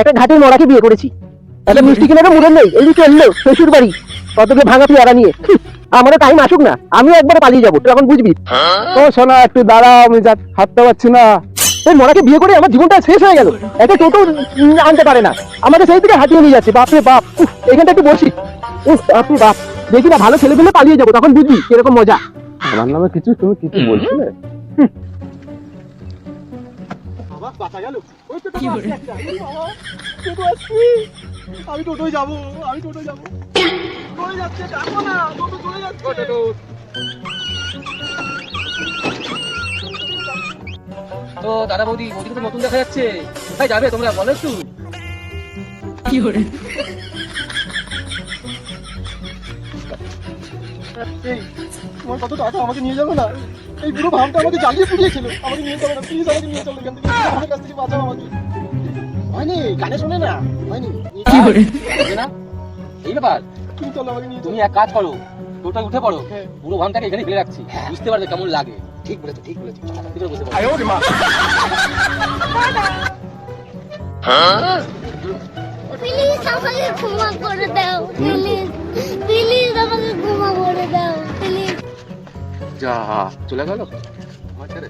একটা ঘাটের মরাকে বিয়ে করেছি। একটা মিষ্টি কিনে মুড়ে নেই এই দিকে এলো শ্বশুর বাড়ি। কতকে ভাঙা পেয়ারা নিয়ে। আমারও টাইম আসুক না আমি একবার পালিয়ে যাব তুই এখন বুঝবি। ও সোনা একটু দাঁড়াও আমি যা হাঁটতে পারছি না। এই মরাকে বিয়ে করে আমার জীবনটা শেষ হয়ে গেল। একটা টোটো আনতে পারে না। আমাকে সেই থেকে হাঁটিয়ে নিয়ে যাচ্ছে বাপরে বাপ। উফ, এখানটা একটু বসি। উফ, বাপরে বাপ। দেখি না ভালো ছেলে পেলে পালিয়ে যাব তখন বুঝবি কীরকম মজা। আমার নামে কিছু তুমি কিছু বলছিলে। আমি টোটোয় যাব আমি টোটোয় যাব। চলে যাচ্ছে ডাকো না টোটো চলে যাচ্ছে। তো দাদা বৌদি বৌদিকে তো নতুন দেখা যাচ্ছে। কোথায় যাবে তোমরা বলো একটু। এই তোমার কত টাকা আমাকে নিয়ে যাবে না? এই পুরো ভাবটা আমাকে জ্বালিয়ে পুড়িয়েছিল। আমাকে নিয়ে যাবে না প্লিজ আমাকে নিয়ে চলো এখান থেকে। আমার কাছ থেকে বাঁচাও আমাকে। হয়নি কানে শোনে না। হয়নি। না? এই ব্যাপার। তুমি চলো আমাকে নিয়ে তুমি এক কাজ করো টোটাল উঠে পড়ো। হ্যাঁ। পুরো ভামটাকে এখানে ফেলে রাখছি। বুঝতে পারবে কেমন লাগে। ঠিক বলেছ ঠিক বলেছ। ভিতরে বসে পড়ো। প্লিজ আমাকে ক্ষমা করে দাও। প্লিজ প্লিজ যা চলে গেল? ছেড়ে